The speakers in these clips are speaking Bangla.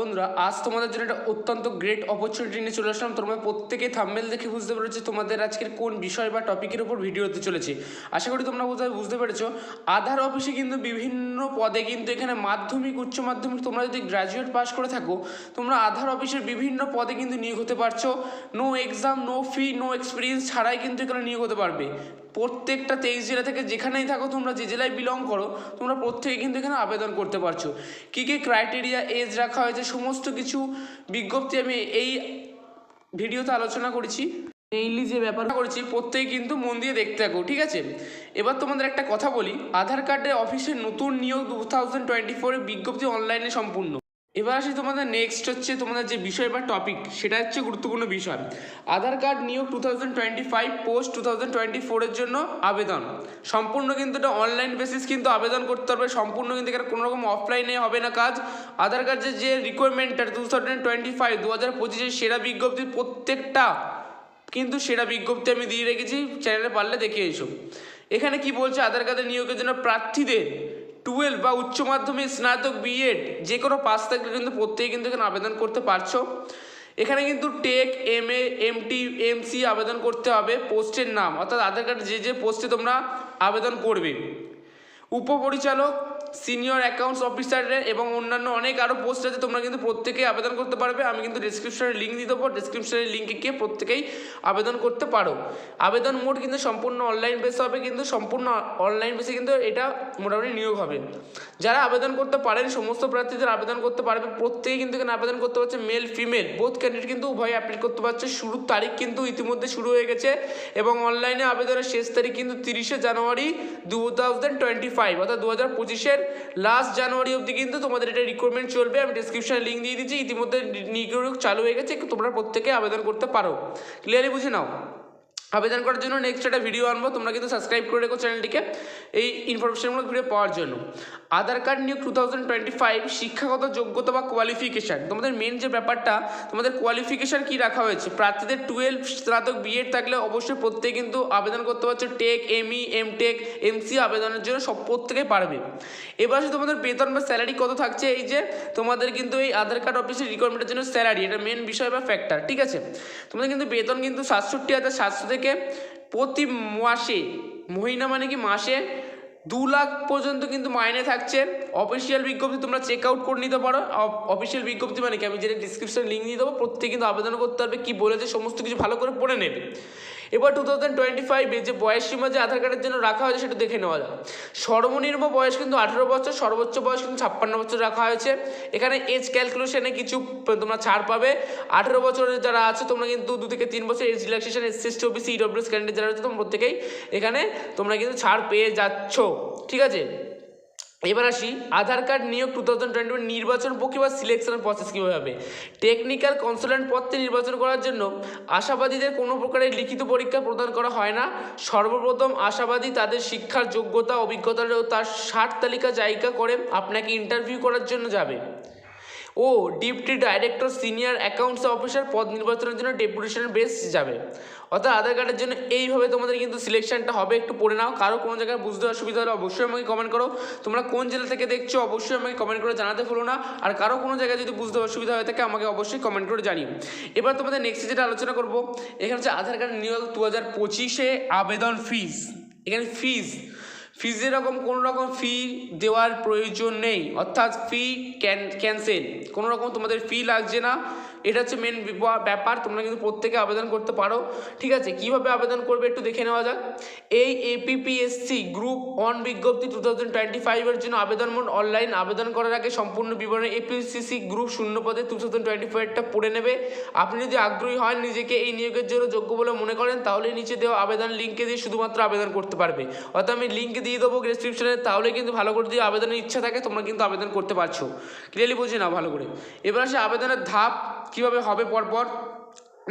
বন্ধুরা, আজ তোমাদের জন্য একটা অত্যন্ত গ্রেট অপরচুনিটি নিয়ে চলে আসলাম। তোমরা প্রত্যেকেই থাম্বেল দেখে বুঝতে পেরেছ তোমাদের আজকের কোন বিষয় বা টপিকের উপর ভিডিও হতে চলেছে। আশা করি তোমরা বোধহয় বুঝতে পেরেছ। আধার অফিসে কিন্তু বিভিন্ন পদে কিন্তু এখানে মাধ্যমিক, উচ্চ মাধ্যমিক তোমরা যদি গ্র্যাজুয়েট পাস করে থাকো, তোমরা আধার অফিসের বিভিন্ন পদে কিন্তু নিয়োগ হতে পারছ। No exam no fee no experience ছাড়াই কিন্তু এখানে নিয়োগ হতে পারবে। প্রত্যেকটা তেইশ জেলা থেকে যেখানেই থাকো, তোমরা যে জেলায় বিলং করো, তোমরা প্রত্যেকে কিন্তু এখানে আবেদন করতে পারছ। কী কী ক্রাইটেরিয়া এজ রাখা হয়েছে সমস্ত কিছু বিজ্ঞপ্তি আমি এই ভিডিওতে আলোচনা করেছি। মেইনলি যে ব্যাপার করেছি, প্রত্যেকে কিন্তু মন দিয়ে দেখতে থাকো, ঠিক আছে? এবার তোমাদের একটা কথা বলি, আধার কার্ডের অফিসের নতুন নিয়োগ টু থাউজেন্ড টোয়েন্টি ফোরের বিজ্ঞপ্তি অনলাইনে সম্পূর্ণ। এবার আসি তোমাদের নেক্সট হচ্ছে তোমাদের যে বিষয় বা টপিক সেটা হচ্ছে গুরুত্বপূর্ণ বিষয়। আধার কার্ড নিয়োগ two thousand twenty five post two thousand twenty ফোরের জন্য আবেদন। সম্পূর্ণ কিন্তু এটা অনলাইন বেসিস কিন্তু আবেদন করতে হবে, সম্পূর্ণ কিন্তু এখানে কোনো রকম অফলাইনে হবে না কাজ। আধার কার্ডের যে রিকোয়ারমেন্টটা টু থাউজেন্ড টোয়েন্টি ফাইভ দু হাজার পঁচিশের সেরা বিজ্ঞপ্তির প্রত্যেকটা কিন্তু সেরা বিজ্ঞপ্তি আমি দিয়ে রেখেছি চ্যানেলে পারলে দেখে এসো। এখানে কি বলছে? আধার কার্ডের নিয়োগের জন্য প্রার্থীদের টুয়েলভ বা উচ্চ মাধ্যমিক, স্নাতক বিএড যে কোনো পাস থাকলে কিন্তু প্রত্যেকে কিন্তু এখানে আবেদন করতে পারছ। এখানে কিন্তু tech M A M T M C আবেদন করতে হবে পোস্টের নাম, অর্থাৎ আধার কার্ড যে যে পোস্টে তোমরা আবেদন করবে। উপপরিচালক সিনিয়র অ্যাকাউন্টস অফিসারের এবং অন্যান্য অনেক আরও পোস্ট আছে, তোমরা কিন্তু প্রত্যেকেই আবেদন করতে পারবে। আমি কিন্তু ডিসক্রিপশনে লিঙ্ক দিয়ে দেবো। ডিসক্রিপশনের লিঙ্কে গিয়ে প্রত্যেকেই আবেদন করতে পারো। আবেদন মোড কিন্তু সম্পূর্ণ অনলাইন বেস হবে, কিন্তু সম্পূর্ণ অনলাইন বেসে কিন্তু এটা মোটামুটি নিয়োগ হবে। যারা আবেদন করতে পারেন, সমস্ত প্রার্থীদের আবেদন করতে পারবে। প্রত্যেকেই কিন্তু এখানে আবেদন করতে পারছে মেল ফিমেল বোথ ক্যান্ডিডেট কিন্তু উভয় অ্যাপ্লাই করতে পারছে। শুরুর তারিখ কিন্তু ইতিমধ্যে শুরু হয়ে গেছে এবং অনলাইনে আবেদনের শেষ তারিখ কিন্তু তিরিশে জানুয়ারি দু থাউজেন্ড টোয়েন্টি ফাইভ অর্থাৎ দু হাজার পঁচিশের লাস্ট জানুয়ারি অব্দি কিন্তু তোমাদের এটা রিক্রুটমেন্ট চলবে। আমি ডিসক্রিপশানে লিঙ্ক দিয়ে দিচ্ছি। ইতিমধ্যে নিয়োগ চালু হয়ে গেছে। তোমরা প্রত্যেকে আবেদন করতে পারো। ক্লিয়ারলি বুঝে নাও। আবেদন করার জন্য নেক্সট একটা ভিডিও আনব। তোমরা কিন্তু সাবস্ক্রাইব করে রেখো চ্যানেলটিকে এই ইনফরমেশনমূলক ভিডিও পাওয়ার জন্য। আধার কার্ড নিয়োগ টু থাউজেন্ড টোয়েন্টি ফাইভ শিক্ষাগত যোগ্যতা বা কোয়ালিফিকেশান তোমাদের মেন যে ব্যাপারটা, তোমাদের কোয়ালিফিকেশান কী রাখা হয়েছে? প্রার্থীদের টুয়েলভ স্নাতক বিএড থাকলে অবশ্যই প্রত্যেকে কিন্তু আবেদন করতে পারছে। Tech ME M tech MC আবেদনের জন্য সব প্রত্যেকে পারবে। এবার তোমাদের বেতন বা স্যালারি কত থাকছে? এই যে তোমাদের কিন্তু এই আধার কার্ড অফিসের রিকোয়ারমেন্টের জন্য স্যালারি এটা মেন বিষয় বা ফ্যাক্টর ঠিক আছে? তোমাদের কিন্তু বেতন কিন্তু সাতষট্টি হাজার সাতশো থেকে প্রতি মাসে, মহিনা মানে কি মাসে দু লাখ পর্যন্ত কিন্তু মাইনে থাকছে। অফিসিয়াল বিজ্ঞপ্তি তোমরা চেক আউট করে নিতে পারো। অফিসিয়াল বিজ্ঞপ্তি মানে কি? আমি যেটা ডিসক্রিপশানে লিঙ্ক দিয়ে দেবো, প্রত্যেকে কিন্তু আবেদন করতে পারবে, কী বলেছে, সমস্ত কিছু ভালো করে পড়ে নেবে। এবার টু থাউজেন্ড টোয়েন্টি ফাইভে যে বয়স সীমা যে আধার কার্ডের জন্য রাখা হয়েছে সেটা দেখে নেওয়া যায় সর্বনিম্ন বয়স কিন্তু আঠেরো বছর, সর্বোচ্চ বয়স কিন্তু ছাপ্পান্ন বছর রাখা হয়েছে। এখানে এজ ক্যালকুলেশনে কিছু তোমরা ছাড় পাবে। আঠেরো বছরের যারা আছে, তোমরা কিন্তু দু থেকে তিন বছর age relaxation S T OBC EWS candidate যারা আছে তোমরা প্রত্যেকেই এখানে তোমরা কিন্তু ছাড় পেয়ে যাচ্ছ। ঠিক আছে? এবার আসি, আধার কার্ড নিয়োগ টু থাউজেন্ড টোয়েন্টি ওয়ান নির্বাচন প্রক্রিয়া বা সিলেকশনের প্রসেস কীভাবে হবে? টেকনিক্যাল কনসালটেন্ট পদটি নির্বাচন করার জন্য আশাবাদীদের কোনো প্রকারের লিখিত পরীক্ষা প্রদান করা হয় না। সর্বপ্রথম আশাবাদী তাদের শিক্ষার যোগ্যতা, অভিজ্ঞতা ও তার ষাট তালিকা জায়গা করে আপনাকে ইন্টারভিউ করার জন্য যাবে। ও deputy director senior accounts officer পদ নির্বাচনের জন্য ডেপুটেশনের বেস যাবে অর্থাৎ আধার কার্ডের জন্য এইভাবে তোমাদের কিন্তু সিলেকশনটা হবে, একটু পড়ে নাও। কারও কোনো জায়গায় বুঝতে অসুবিধা হলে অবশ্যই আমাকে কমেন্ট করো। তোমরা কোন জেলা থেকে দেখছ অবশ্যই আমাকে কমেন্ট করে জানাতে ভুলো না। আর কারও কোনো জায়গায় যদি বুঝতে অসুবিধা হয়ে থাকে, আমাকে অবশ্যই কমেন্ট করে জানিও। এবার তোমাদের নেক্সট যেটা আলোচনা করব, এখানে হচ্ছে আধার কার্ড নিয়োগ দু হাজার পঁচিশে আবেদন ফিস এখানে ফিস ফিজ যেরকম, কোনো রকম ফি দেওয়ার প্রয়োজন নেই। অর্থাৎ ফি ক্যান ক্যান্সেল কোনো রকম তোমাদের ফি লাগছে না। এটা হচ্ছে মেন ব্যাপার, তোমরা কিন্তু প্রত্যেকে আবেদন করতে পারো, ঠিক আছে? কীভাবে আবেদন করবে একটু দেখে নেওয়া যাক। এই এপিপিএসসি গ্রুপ অন বিজ্ঞপ্তি টু থাউজেন্ড টোয়েন্টি ফাইভের জন্য আবেদন মোড অনলাইন আবেদন করার আগে সম্পূর্ণ বিবরণ এপিসিসি গ্রুপ শূন্য পদে টু থাউজেন্ড টোয়েন্টি ফাইভটা পড়ে নেবে। আপনি যদি আগ্রহী হন নিজেকে এই নিয়োগের জন্য যোগ্য বলে মনে করেন, তাহলে নিচে দেওয়া আবেদন লিঙ্কে দিয়ে শুধুমাত্র আবেদন করতে পারবে। অর্থাৎ আমি লিঙ্ক দিয়ে দেবো ডিসক্রিপশনে তাহলে কিন্তু ভালো করে যদি আবেদনের ইচ্ছা থাকে, তোমরা কিন্তু আবেদন করতে পারছ। ক্লিয়ারলি বুঝে না ভালো করে। এবার আসে আবেদনের ধাপ কীভাবে হবে পরপর?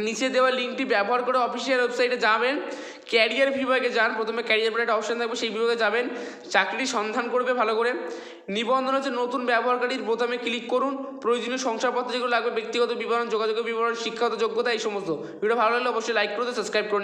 নিচে দেওয়া লিঙ্কটি ব্যবহার করে অফিসিয়াল ওয়েবসাইটে যাবেন। ক্যারিয়ার বিভাগে যান। প্রথমে ক্যারিয়ার বলে একটা অপশান থাকবে, সেই বিভাগে যাবেন। চাকরি সন্ধান করবে ভালো করে। নিবন্ধন হচ্ছে নতুন ব্যবহারকারীর বোতামে ক্লিক করুন। প্রয়োজনীয় শংসাপত্র যেগুলো লাগবে, ব্যক্তিগত বিবরণ যোগাযোগের বিবরণ, শিক্ষাগত যোগ্যতা, এই সমস্ত। ভিডিও ভালো লাগলে অবশ্যই লাইক করে সাবস্ক্রাইব করে